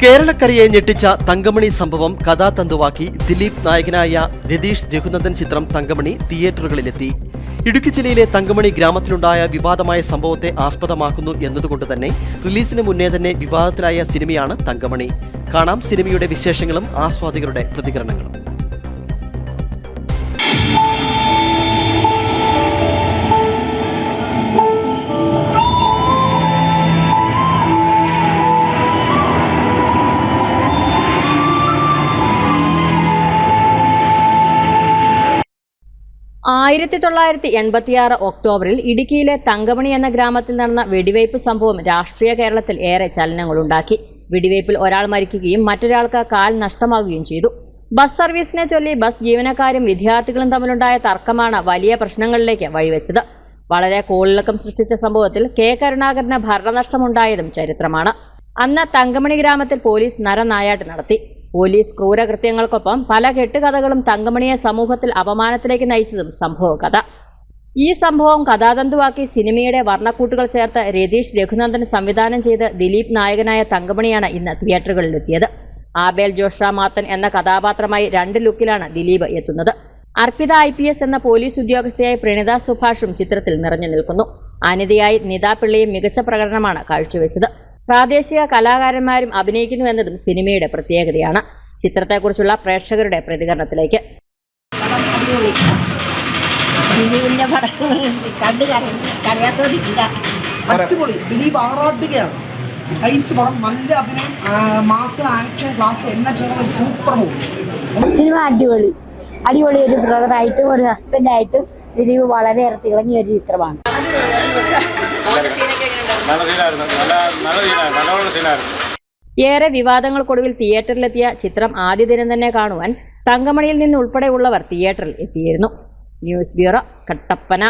കേരളക്കരയെ ഞെട്ടിച്ച തങ്കമണി സംഭവം കഥാതന്തുവാക്കി ദിലീപ് നായകനായ രതീഷ് രഘുനന്ദൻ ചിത്രം തങ്കമണി തിയേറ്ററുകളിലെത്തി. ഇടുക്കി ജില്ലയിലെ തങ്കമണി ഗ്രാമത്തിലുണ്ടായ വിവാദമായ സംഭവത്തെ ആസ്പദമാക്കുന്നു എന്നതുകൊണ്ട് തന്നെ റിലീസിന് മുന്നേ തന്നെ വിവാദത്തിലായ സിനിമയാണ് തങ്കമണി. കാണാം സിനിമയുടെ വിശേഷങ്ങളും ആസ്വാദികരുടെ പ്രതികരണങ്ങളും. ആയിരത്തി തൊള്ളായിരത്തി എൺപത്തിയാറ് ഒക്ടോബറിൽ ഇടുക്കിയിലെ തങ്കമണി എന്ന ഗ്രാമത്തിൽ നടന്ന വെടിവയ്പ് സംഭവം രാഷ്ട്രീയ കേരളത്തിൽ ഏറെ ചലനങ്ങളുണ്ടാക്കി. വെടിവയ്പിൽ ഒരാൾ മരിക്കുകയും മറ്റൊരാൾക്ക് കാൽ നഷ്ടമാകുകയും ചെയ്തു. ബസ് സർവീസിനെ ചൊല്ലി ബസ് ജീവനക്കാരും വിദ്യാർത്ഥികളും തമ്മിലുണ്ടായ തർക്കമാണ് വലിയ പ്രശ്നങ്ങളിലേക്ക് വഴിവെച്ചത്. വളരെ കോളിളക്കം സൃഷ്ടിച്ച സംഭവത്തിൽ കെ. കരുണാകരന് ഭരണനഷ്ടമുണ്ടായതും ചരിത്രമാണ്. അന്ന് തങ്കമണി ഗ്രാമത്തിൽ പോലീസ് നരനായാട്ട് നടത്തി. പോലീസ് ക്രൂരകൃത്യങ്ങൾക്കൊപ്പം പല കെട്ടുകഥകളും തങ്കമണിയെ സമൂഹത്തിൽ അപമാനത്തിലേക്ക് നയിച്ചതും സംഭവ കഥ ഈ സംഭവം കഥാതന്തുവാക്കി സിനിമയുടെ വർണക്കൂട്ടുകൾ ചേർത്ത് രതീഷ് രഘുനന്ദൻ സംവിധാനം ചെയ്ത് ദിലീപ് നായകനായ തങ്കമണിയാണ് ഇന്ന് തിയേറ്ററുകളിലെത്തിയത്. ആബേൽ ജോഷ മാത്തൻ എന്ന കഥാപാത്രമായി രണ്ട് ലുക്കിലാണ് ദിലീപ് എത്തുന്നത്. അർപ്പിത ഐ പി എസ് എന്ന പോലീസ് ഉദ്യോഗസ്ഥയായി പ്രണീത സുഭാഷും ചിത്രത്തിൽ നിറഞ്ഞു നിൽക്കുന്നു. അനിതയായി നിതാ പിള്ളയും മികച്ച പ്രകടനമാണ് കാഴ്ചവെച്ചത്. പ്രാദേശിക കലാകാരന്മാരും അഭിനയിക്കുന്നു എന്നതും സിനിമയുടെ പ്രത്യേകതയാണ്. ചിത്രത്തെക്കുറിച്ചുള്ള പ്രേക്ഷകരുടെ പ്രതികരണത്തിലേക്ക്. അടിപൊളി ദിലീപിന്റെ പടം കണ്ട് കരയാത്തവരില്ല അടിപൊളി. ദിലീപ് ആറാട്ടുകയാണ്. ഐസ് പടം. നല്ല അഭിനയം. മാസ ആക്ഷൻ ക്ലാസ് ചേർന്ന സൂപ്പർ മൂവി. സിനിമ അടിപൊളി. അടിപൊളി ഒരു ബ്രദറായിട്ടും ഒരു ഹസ്ബൻഡായിട്ടും ദിലീപ് വളരെയേറെ തിളങ്ങിയ ഒരു ചിത്രമാണ്. നല്ല നല്ല നല്ല ഏറെ വിവാദങ്ങൾക്കൊടുവിൽ തിയേറ്ററിലെത്തിയ ചിത്രം ആദ്യ ദിനം തന്നെ കാണുവാൻ തങ്കമണിയിൽ നിന്ന് ഉൾപ്പെടെയുള്ളവർ തിയേറ്ററിൽ എത്തിയിരുന്നു. News bureau Kattappana.